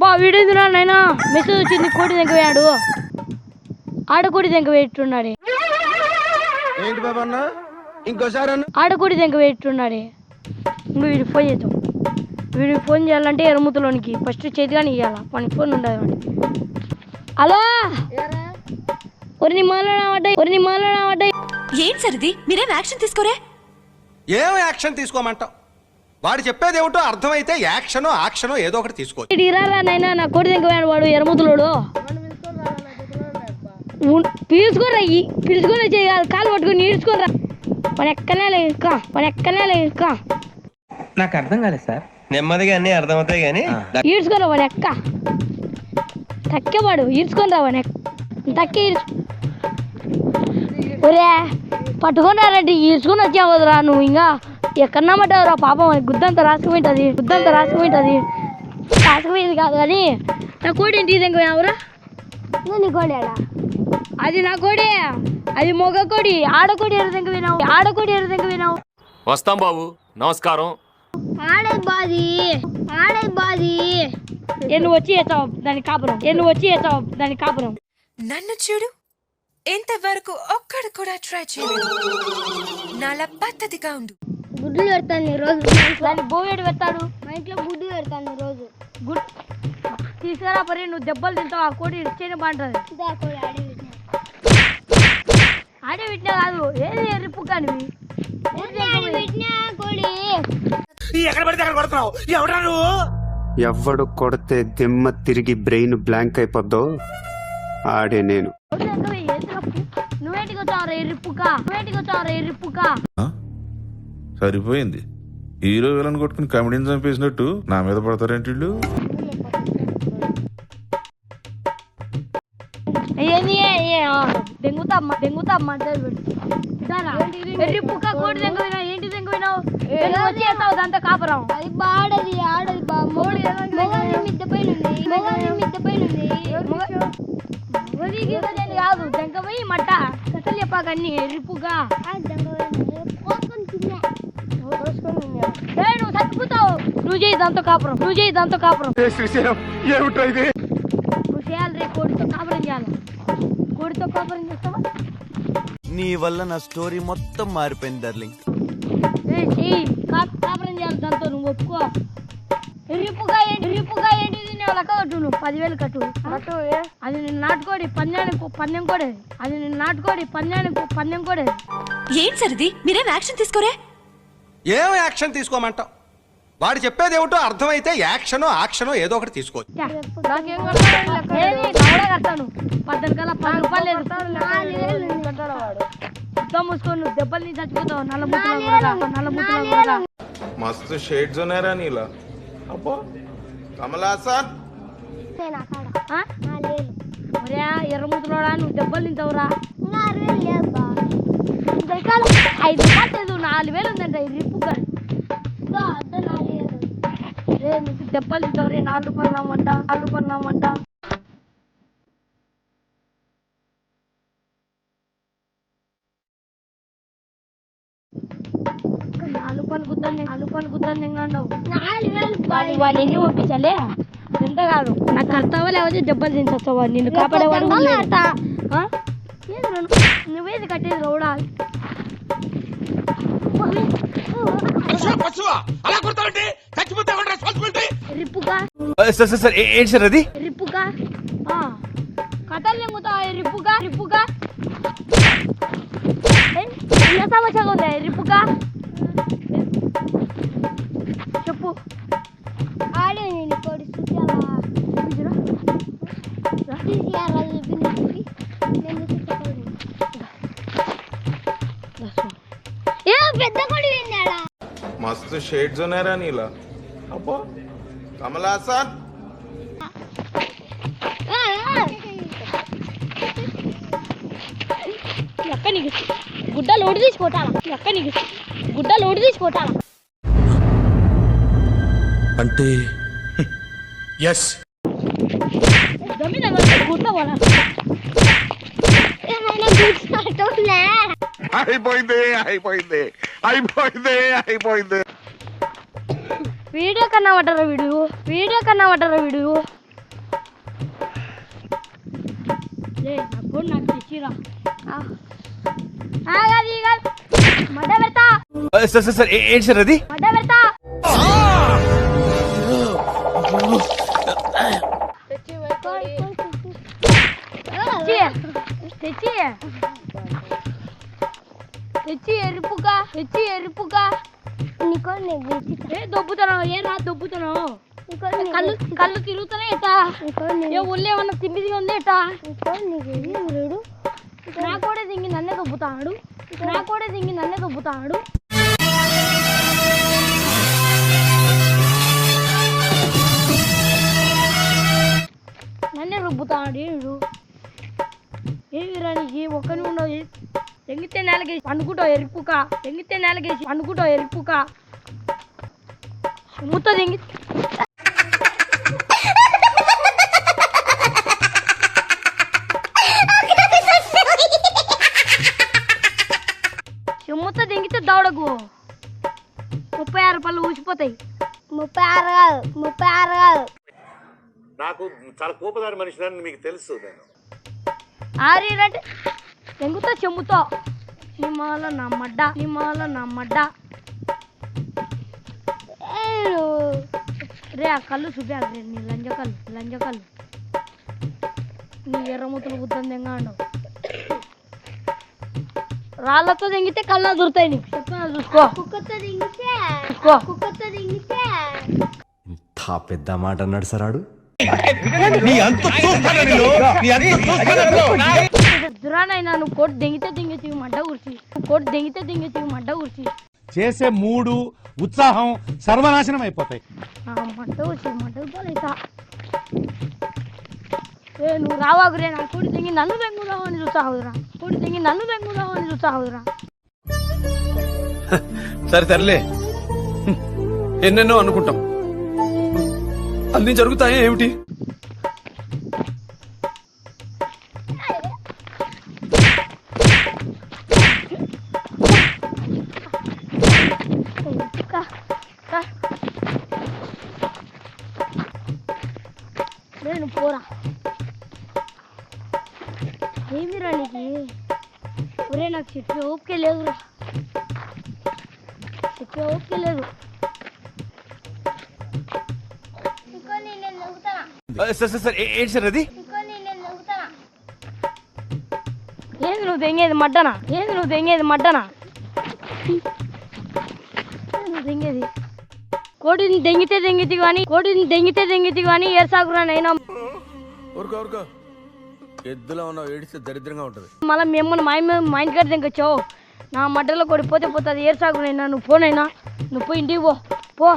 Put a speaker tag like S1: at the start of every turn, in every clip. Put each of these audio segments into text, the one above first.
S1: బా వీడేందిరా నైనా మెసేజ్ వచ్చింది కోడి దగ్గర పోయాడు ఆడ కోడి దగ్గర పెట్టున్నాడే
S2: ఏంటి బాబా అన్న? ఇంకోసారి అన్న.
S1: ఆడ కోడి దగ్గర పెట్టున్నాడే ఇంకా వీడికి ఫోన్ చేద్దాం. వీడికి ఫోన్ చేయాలంటే ఎరుముతలోనికి ఫస్ట్ చేతిగానే ఇవ్వాలి మనకి ఫోన్ ఉండదు. హలో? ఒరి నీ మాలో పడ్డాయి ఒరి నీ మాలో పడ్డాయి
S3: ఏం సరిది మీరేం యాక్షన్ తీసుకోరే?
S2: ఏం యాక్షన్ తీసుకోమంటావు? వాడు చెప్పేది ఏమిటో అర్థమైతే యాక్షన్ ఆక్షనో ఏదో ఒకటి తీసుకో
S1: నాయనా నా కోడి వాడు ఎరుముతలోడు పీల్చుకోరా పిలుచుకొని చేయాలి కాలు పట్టుకొని ఈడ్చుకోరా మన ఎక్కనే ఇంకా మన ఎక్కనే ఇంకా.
S4: నాకు అర్థం కాలేదు సార్.
S5: నెమ్మదిగా అన్ని అర్థమవుతాయి కానీ
S1: ఈడ్చుకోరా వాడు ఎక్క. తక్కేవాడు ఈడ్చుకొని రా వాడు తక్కే ఒరే పట్టుకున్నారంటే ఈడ్చుకొని వచ్చావురా నువ్వు ఇంకా. ఎక్కడన్నామంటావురా పాపం అని గుద్దంతా రాసుకుపోయింటది గుద్దంతా రాసుకుపోయింటది రాసుకుపోయింది కాదు కానీ నా కోడి ఇంటి దగ్గర ఎవరా? నీ కోడి అది నా కోడి. అది మొగ కోడి. ఆడకోడి ఎరు దగ్గర వినావు ఆడకోడి ఎరు దగ్గర వినావు
S6: వస్తాం బాబు. నమస్కారం.
S1: ఆడేది బాది. ఆడేది బాది. నువ్వు వచ్చి ఎత్తావు దాని కాపురం. నువ్వు వచ్చి ఎత్తావు దాని కాపురం.
S3: నన్ను చూడు. ఇంతవరకు ఒక్కడు కూడా ట్రై చేయలేదు. నాలా పద్ధతిగా ఉండు.
S1: గుడ్లు పెడతాను రోజు. దాన్ని బోవేడు పెడతాడు? మా ఇంట్లో గుడ్డు పెడతాను రోజు. గుడ్. తీసుకురా పరి నువ్వు దెబ్బలు తింటావు ఆ కోడి ఇచ్చేనే బాగుంటుంది ఆడే పెట్టినా. కాదు ఏది రిప్పు కానివి? కోడి
S7: ఎవడు కొడితే దిమ్మ తిరిగి బ్రెయిన్ బ్లాంక్ అయిపోద్దో ఆడే నేను.
S1: నువ్వేంటికి వచ్చావు ఎర్రిప్పుక నువ్వేంటికి వచ్చావు ఎర్రిప్పుక
S8: సరిపోయింది. హీరో విలన్ కొట్టుకుని కమెడీని చంపేసినట్టు నా మీద పడతారేంటి వీళ్ళు?
S1: కోడి ఏంటి దాంతో కాపురం? అది బాడది ఆడది బా మోడి మిద్ద పైన ఉంది మిద్ద పైన ఉంది. కాదు దెంగ పోయి మట్ట. కథలు చెప్పాక అన్ని ఎర్రిప్పుగా ఏయ్, నువ్వు చచ్చిపోతావు నువ్వు చేయి దాంతో కాపురం. నువ్వు చేయి దాంతో కాపురం.
S7: ఏమిటో ఇది?
S1: నువ్వు చేయాలి రే కోడితో కాపురం చేయాలి. కోడితో కాపురం చేస్తావా?
S9: నీ వల్ల నా స్టోరీ మొత్తం మారిపోయింది డార్లింగ్.
S1: ఏయ్, చెయ్యి కా- కాపురం చేయాలి దాంతో నువ్వు ఒప్పుకో. ఎర్రిపుగా ఏంటి ఎర్రిపుగా ఏంటిది నేను లెక్క కట్టు నువ్వు పదివేలు కట్టు కట్టు అది నేను నాటుకోడి పందానికి పందెం కూడా అది నేను నాటుకోడి పందానికి పందెం కూడా
S3: ఏం సరిది మీరేం యాక్షన్ తీసుకోరే?
S2: ఏం యాక్షన్ తీసుకోమంటావు? వాడు చెప్పేది ఏమిటో అర్థమైతే యాక్షన్ ఆక్షనో ఏదో ఒకటి తీసుకో
S1: ఏది? గౌడ కట్టాను పద్దెనిమిది కల్లా పది రూపాయలు లేదు. మొత్తం మూసుకొని నువ్వు దెబ్బలు నీ చచ్చిపోతావు నల్ల ముద్దలు కూడా నల్ల ముద్దలు కూడా.
S8: మస్తు షేడ్స్ ఉన్నారా నీలా. అబ్బా. కమలాసన్
S1: ఎర్రముతులోడా నువ్వు దెబ్బలు తింటావురా. ఐదు రూపాయలు లేదు నాలుగు వేలు ఉందంట ఈ రిప్పుగా రే నీకు దెబ్బలు తింటావు రే నాలుగు కొన్నామంట నాలుగు కొన్నామంట నామంట నాలుగు రూపాయలు గుద్దాన్ని నాలుగు రూపాయలు గుద్దాన్ని ఇంకా ఉండవు వాడిని ఎన్ని పంపించాలే ఎంత కాదు నాకు లేకపోతే దెబ్బలు నిన్ను కాపాడేవాడు ఏది రా- నువ్వేది కట్టేది రౌడా రిప్పుగా.
S5: సార్ సార్ సార్ ఏంటి సార్ అది?
S1: రిప్పుగా. ఆ. కథలు నింగుతా రిప్పుగా రిప్పుగా? ఎంత సమస్యగా ఉంది? రిప్పుగా? చెప్పు. ఆడే నేను కోడి పెద్ద కోడి
S8: మస్తు షేడ్స్ ఉన్నారా నీలా. అబ్బా. కమలాసన్
S1: ఎక్క నీకు గుడ్డ లోడు తీసి కొట్టాలా ఎక్క నీకు గుడ్డ లోడు తీసి కొట్టాలా
S8: అంటే
S6: ఎస్
S1: గుడ్డ పోలా
S8: అయిపోయింది అయిపోయింది అయిపోయింది అయిపోయింది.
S1: వీడియో కన్నా పడ్డారా వీడు వీడియో కన్నా పడ్డారా వీడు
S5: సార్ సార్ సార్ ఏంటి సార్
S1: తెచ్చి దొబ్బుతున్నావు కళ్ళు కళ్ళు తిరుగుతానే ఎట్టా ఒళ్ళు ఏమన్నా తిమ్మిది ఉంది ఎట్టా నా కూడా దింగి నన్నే దొబ్బుతాడు నా కూడా దింగి నన్నే దొబ్బుతాడు నన్నే రుబ్బుతాడు ఏడు ఏమి రానికి ఒక్కని ఉండవు. తెంగితే నేలకేసి పండుకుంటావు ఎరుపుక. తెంగితే నేలకేసి పండుకుంటావు ఎరుపుక. ముత్త తెంగి చెమ్ముతో దింగితే దౌడకు ముప్పై ఆరు పళ్ళు ఊసిపోతాయి ముప్పై ఆరు కాదు ముప్పై ఆరు కాదు.
S6: నాకు చాలా కోపదారి మనిషి మీకు తెలుసు నేను.
S1: ఆరిరంటే తెంగుతో చెమ్ముతో హిమాల నా మడ్డ హిమాల నా మడ్డ. రే ఆ కళ్ళు చూపాలి రే నీ లంజ కళ్ళు లంజ కళ్ళు. నీ ఎర్రముతులు బుద్ధం తెంగాడు రాళ్ళతో తెంగితే కళ్ళు దొరుకుతాయి నీకు. చెప్తున్నా చూసుకో. కుక్కతో తెంగితే చూసుకో. కుక్కతో తెంగితే.
S9: తా పెద్ద మాట అన్నాడు సరాడు
S1: దురానైనా నువ్వు కోటి దెంగితే దెంగేసి మడ్డ కూర్చి కోటి దెంగితే దెంగేసి మడ్డ కూర్చి
S7: చేసే మూడు ఉత్సాహం సర్వనాశనం అయిపోతాయి.
S1: నువ్వు రావాగురే నా కోడి తెంగి నన్ను తెంగుదావు అని చూస్తావురా. కోడి తెంగి నన్ను అని చూస్తావురా.
S5: సరే సర్లే. ఎన్నెన్నో అనుకుంటాం. అన్ని జరుగుతాయి ఏమిటి?
S1: చెప్పే ఓపిక లేదురా చెప్పే ఓపిక లేదు
S5: సార్ సార్ సార్ ఏంటి సార్ అది?
S1: ఏంది నువ్వు తెంగేది మడ్డనా? ఏంది నువ్వు తెంగేది మడ్డనా? నువ్వు తెంగేది కోడిని దెంగితే దెంగితే కానీ కోడిని దెంగితే దెంగితే కానీ ఏర్సాగురా నైనా
S9: ఊరుకో ఊరుకో. ఎద్దులో ఉన్నావు ఏడిస్తే దరిద్రంగా ఉంటది.
S1: మళ్ళీ మిమ్మల్ని మా ఇంటి మా ఇంటికాడ తెంకొచ్చావు నా మడ్డలో కొడి పోతే పోతుంది ఏర్సాగునైనా నువ్వు పోనైనా నువ్వు పోయి ఇంటికి పో పో.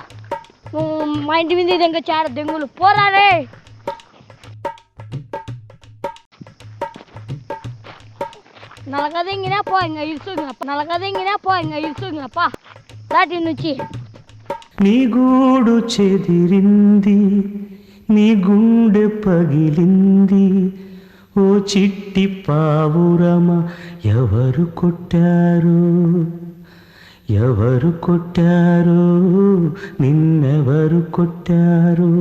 S1: నువ్వు మా ఇంటి మీద తెంకొచ్చి ఆడ దెంగులు. పోరా రే నలక దెంగినా పో ఇంకా ఇరుసు నలక దెంగినా పో ఇంకా పా. దాటి నుంచి.
S4: నీ గూడు చెదిరింది నీ గుండె పగిలింది. ఓ చిట్టి పావురమ ఎవరు కొట్టారు? ఎవరు కొట్టారు? నిన్నెవరు కొట్టారు?